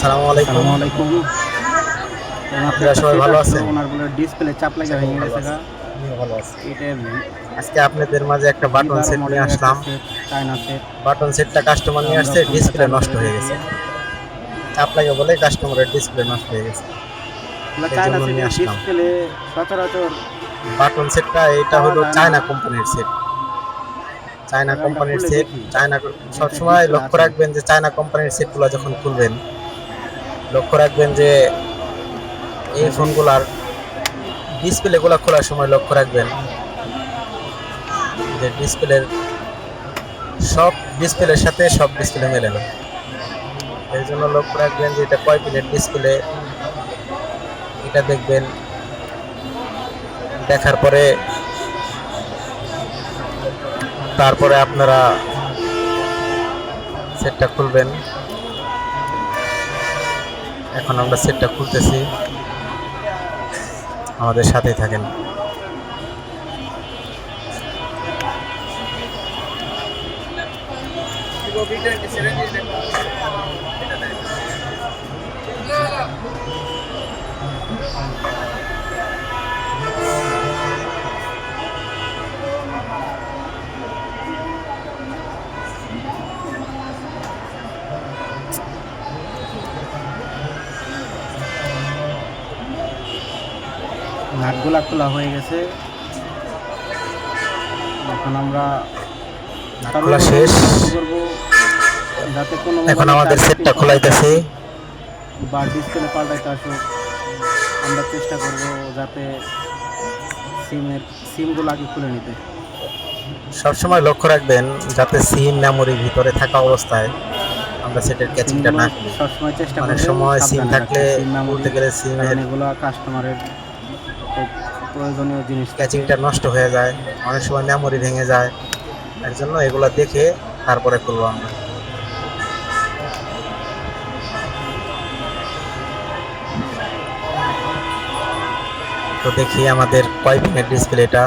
আসসালামু আলাইকুম। আসসালামু আলাইকুম। আপনারা সবাই ভালো আছেন? ওনার বলে ডিসপ্লে চাপ লাগা হয়ে গেছে ভালো আছি। এটা আজকে আপনাদের মাঝে একটা বাটন সেট নিয়ে আসলাম। বাটন সেটটা কাস্টমার নিয়ে আসছে ডিসপ্লে নষ্ট হয়ে গেছে। আপনাকে বলে কাস্টমারের ডিসপ্লে নষ্ট হয়ে গেছে। ডিসপ্লে সচরাচর বাটন সেটটা এটা হলো চায়না কোম্পানির সেট চায়না কোম্পানির সেট চায়না সবসময় লক্ষ্য রাখবেন যে চায়না কোম্পানির সেটগুলো যখন খুলবেন লক্ষ্য রাখবেন যে এই ফোনগুলার ডিসপ্লেগুলো খোলার সময় লক্ষ্য রাখবেন যে ডিসপ্লের সব ডিসপ্লের সাথে সব ডিসপ্লে মেলে না। এই জন্য লক্ষ্য রাখবেন যে এটা কয় পিনের ডিসপ্লে এটা দেখবেন দেখার পরে তারপরে আপনারা সেটটা খুলবেন। এখন আমরা সেটটা খুলতেছি। আমাদের সাথেই থাকেন। নাটগুলা খোলা হয়ে গেছে। এখন আমরা খোলা শেষ। করব যাতে কোনো এখন আমাদের সেটটা খোলাইতেছি। বা ডিসপ্লে পাল্টাইতে আসুক। আমরা চেষ্টা করব যাতে সিমের সিমগুলো আগে খুলে নিতে। সবসময় লক্ষ্য রাখবেন যাতে সিম মেমোরি ভিতরে থাকা অবস্থায় আমরা সেটের ক্যাচিংটা না করি। সবসময় চেষ্টা অনেক সময় সিম থাকলে। সিম বলতে গেলে কারণ এগুলো কাস্টমারের প্রয়োজনীয় জিনিস। ক্যাচিংটা নষ্ট হয়ে যায় অনেক সময় মেমোরি ভেঙে যায় এর জন্য এগুলো দেখে তারপরে করব আমরা। তো দেখি আমাদের কয় পিনের ডিসপ্লেটা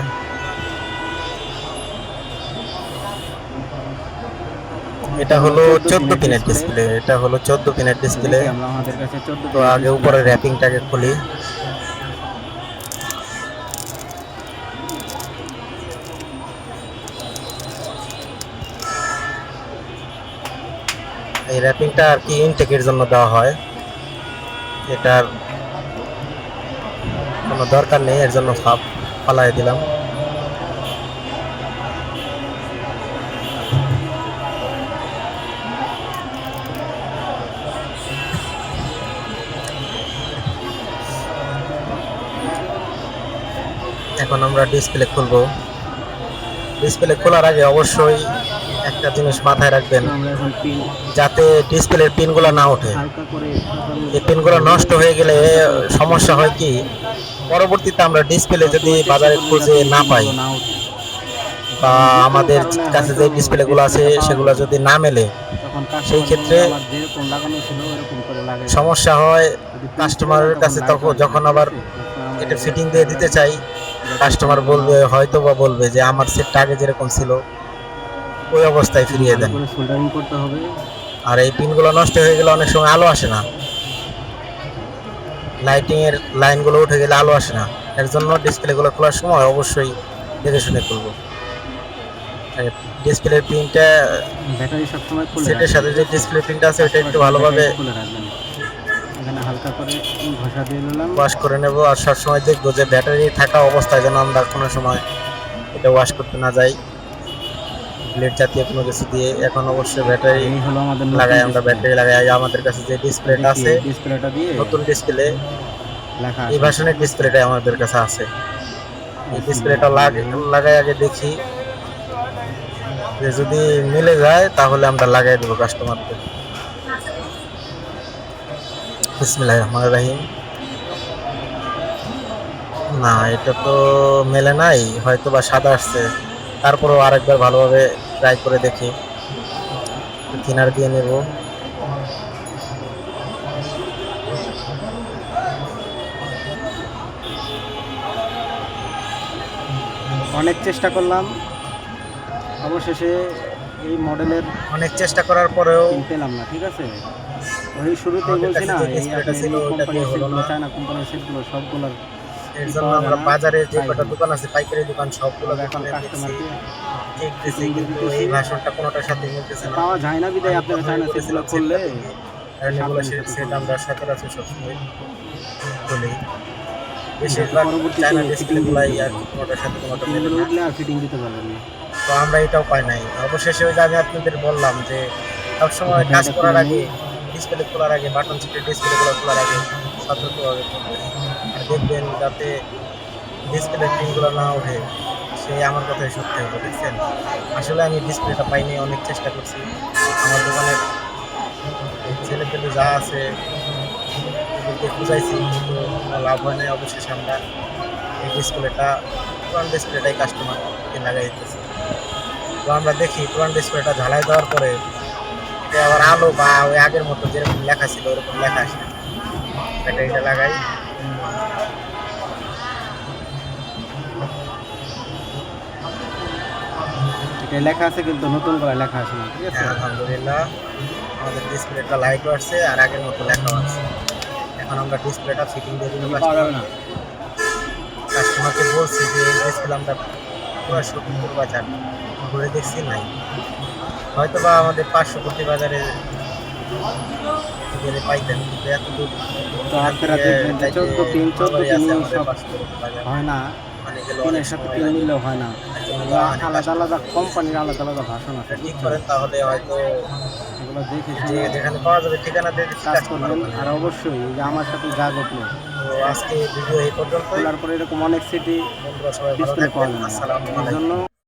এটা হলো চোদ্দ পিনের ডিসপ্লে এটা হলো চোদ্দ পিনের ডিসপ্লে আমরা আমাদের কাছে চোদ্দ তো আগে উপরে র্যাপিংটাকে খুলি। এই র্যাপিংটা আর কি ইনটেকের জন্য দেওয়া হয়। এটার কোনো দরকার নেই, এর জন্য ফাপ ফালাই দিলাম। এখন আমরা ডিসপ্লে খুলবো। ডিসপ্লে খোলার আগে অবশ্যই একটা জিনিস মাথায় রাখবেন, যাতে ডিসপ্লের পিনগুলো না ওঠে। এই পিনগুলো নষ্ট হয়ে গেলে সমস্যা হয় কি, পরবর্তীতে আমরা ডিসপ্লে যদি বাজারে খুঁজে না পাই, বা আমাদের কাছে যে ডিসপ্লেগুলো আছে, সেগুলো যদি না মেলে, সেই ক্ষেত্রে সমস্যা হয় কাস্টমারের কাছে তখন, যখন আবার এটা ফিটিং দিয়ে দিতে চাই, কাস্টমার বলবে হয়তো বা বলবে যে, আমার সেটটা আগে যেরকম ছিল। ওই অবস্থায় ফিরিয়ে দেন সোল্ডারিং করতে হবে। আর এই পিনগুলো নষ্ট হয়ে গেলে অনেক সময় আলো আসে না। লাইটিং এর লাইনগুলো উঠে গেলে আলো আসে না। এর জন্য ডিসপ্লেগুলো খোলার সময় অবশ্যই দেখে শুনে খুলবো। ডিসপ্লের পিনটা ব্যাটারি সবসময় খুলে সেটের সাথে যে ডিসপ্লে পিনটা আছে ওটা একটু ভালোভাবে খুলে রাখবেন। এখানে হালকা করে ঘষা দিয়ে নিলাম। ওয়াশ করে নেব আর সবসময় দেখব যে ব্যাটারি থাকা অবস্থায় যেন আমরা কোনো সময় এটা ওয়াশ করতে না যাই। ব্লেড জাতীয় কোনো কিছু দিয়ে এখন অবশ্যই ব্যাটারি হলো আমাদের লাগাই আমরা ব্যাটারি লাগাই। আমাদের কাছে যে ডিসপ্লেটা আছে ডিসপ্লেটা দিয়ে নতুন ডিসপ্লে লেখা এই ভার্সনের ডিসপ্লেটা আমাদের কাছে আছে। এই ডিসপ্লেটা লাগে লাগাই আগে দেখি। যে যদি মিলে যায় তাহলে আমরা লাগাই দেবো কাস্টমারকে বিসমিল্লাহির রহমানির রহিম। না এটা তো মেলে নাই হয়তো বা সাদা আসছে। তারপরেও আরেকবার ভালোভাবে ট্রাই করে দেখি। কিনার দিয়ে নেব। অনেক চেষ্টা করলাম। অবশেষে এই মডেলের অনেক চেষ্টা করার পরেও পেলাম না ঠিক আছে? ওই শুরুতে বলছি না এই কোম্পানির সেটগুলো না। চায়না কোম্পানির সেটগুলো সবগুলোর এর জন্য আমরা বাজারে যে কটা দোকান আছে পাইকারি দোকান সবগুলো এখন দোকানে fitting কিন্তু এই ভাষণটা কোনোটার সাথে মিলতেছে না। পাওয়া যায় না বিদায় আপনারা চায়না সেটগুলো করলে এগুলো সেটা আমরা সচরাচর সবসময়। বলি। বেশিরভাগ চায়না ডিসপ্লেগুলাই আর কোনোটার সাথে কোনোটা মেলে না। উঠলে আর ফিটিং দিতে পারবেন না। তো আমরা এটাও পাই নাই। অবশেষে ওই যে আমি আপনাদের বললাম যে সবসময় কাজ করার আগে ডিসপ্লে খোলার আগে বাটন চিপে ডিসপ্লেগুলো খোলার আগে সতর্কভাবে দেখবেন যাতে ডিসপ্লে পিনগুলো না ওঠে। সে আমার কথাই সত্যি হলো দেখছেন? আসলে আমি ডিসপ্লেটা পাইনি, অনেক চেষ্টা করছি। আমার দোকানের ছেলে পেলে যা আছে, ওদেরকে খুঁজাইছি কিন্তু কোনো লাভ হয় নাই অবশেষে আমরা এই ডিসপ্লেটা পুরান ডিসপ্লেটাই কাস্টমারকে লাগাই দিতেছি। তো আমরা দেখি, পুরান ডিসপ্লেটা ঝালাই দেওয়ার পরে আবার আলো বা ওই আগের মতো যেরকম লেখা ছিল, ওরকম লেখা আসে। ব্যাটারিটা লাগাই। এটা লেখা আছে কিন্তু নতুন করে লেখা আছে। না ঠিক আছে? আলহামদুলিল্লাহ আমাদের ডিসপ্লেটা লাইটও আসছে আর আগের মতো লেখাও আছে। এখন আমরা ডিসপ্লেটা ফিটিং দিয়ে পাওয়া না? কাস্টমারকে বলছি যে এই ডিসপ্লে আমরা পুরো সত্তর বাজার ঘুরে দেখছি নাই। হয়তো বা আমাদের পার্শ্ববর্তী বাজারে গেলে পাইতেন কিন্তু এত দূর তো দেখবেন চোদ্দ পিন চোদ্দ আমাদের সব 500 কোটি বাজার। হয় না। মানে সাথে মিললেও হয় না। এগুলো অনেক আলাদা আলাদা কোম্পানির আলাদা আলাদা ভাষণ আছে ঠিক করেন তাহলে হয়তো এগুলো দেখে যেখানে পাওয়া যাবে ঠিকানা দিয়ে কাজ করবেন। আর অবশ্যই যে আমার সাথে যা ঘটলো। তো আজকে ভিডিও এই পর্যন্তই। খোলার পরে এরকম অনেক সিটি ডিসপ্লে পাওয়া যায় জন্য